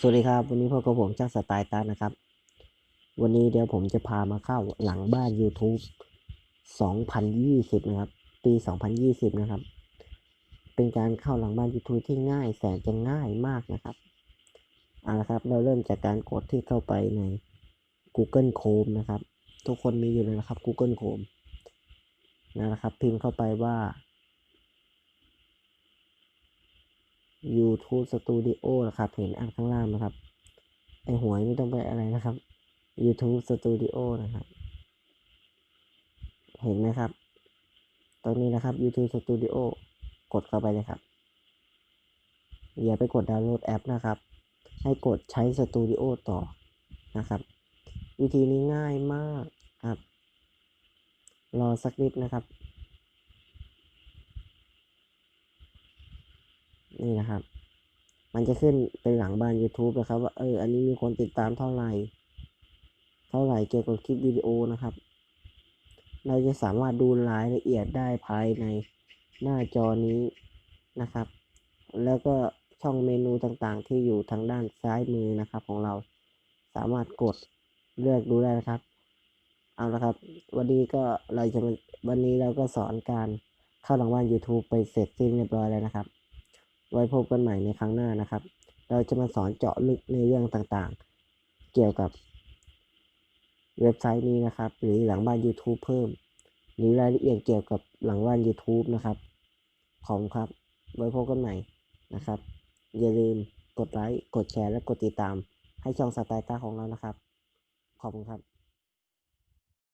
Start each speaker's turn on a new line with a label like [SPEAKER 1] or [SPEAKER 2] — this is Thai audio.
[SPEAKER 1] สวัสดีครับ วันนี้พบกับผมช่างสไตล์ตันนะครับ วันนี้เดี๋ยวผมจะพามาเข้าหลังบ้าน YouTube 2020 นะครับ ปี 2020 นะครับ เป็นการเข้าหลังบ้าน YouTube ที่ง่ายแสนจะง่ายมากนะครับเอาละครับ เราเริ่มจากการกดที่เข้าไปใน Google Chrome นะครับ ทุกคนมีอยู่เลยนะครับ Google Chrome นะครับ พิมพ์เข้าไปว่า YouTube Studio นะครับเห็นอันข้างล่างนะครับไอหวยไม่ต้องไปอะไรนะครับ YouTube Studio นะครับ เห็นไหมครับ ตรงนี้นะครับ YouTube Studio กดเข้าไปเลยครับอย่าไปกดดาวน์โหลดแอปนะครับ ให้กดใช้ Studio ต่อนะครับ วิธีนี้ง่ายมากครับ รอสักนิดนะครับ นี่นะครับ มันจะขึ้นเป็นหลังบ้าน YouTube นะครับว่าเอออันนี้มีคนติดตามเท่าไหร่ เท่าไหร่เกี่ยวกับคลิปวิดีโอนะครับ เราจะสามารถดูรายละเอียดได้ภายในหน้าจอนี้นะครับ แล้วก็ช่องเมนูต่างๆ ที่อยู่ทางด้านซ้ายมือนะครับ ของเราสามารถกดเลือกดูได้นะครับ เอาละครับ วันนี้ก็เราจะวันนี้เราก็สอนการเข้าหลังบ้าน YouTube ไปเสร็จสิ้นเรียบร้อยแล้วนะครับ ไว้พบกันใหม่ในครั้งหน้านะครับ เราจะมาสอนเจาะลึกในเรื่องต่างๆ เกี่ยวกับเว็บไซต์นี้นะครับ หรือหลังบ้าน YouTube เพิ่ม หรือรายละเอียดเกี่ยวกับหลังบ้าน YouTube นะครับ ขอบคุณครับ ไว้พบกันใหม่นะครับ อย่าลืมกดไลค์ กดแชร์ และกดติดตามให้ช่องสไตล์ตาของเรานะครับ ขอบคุณครับ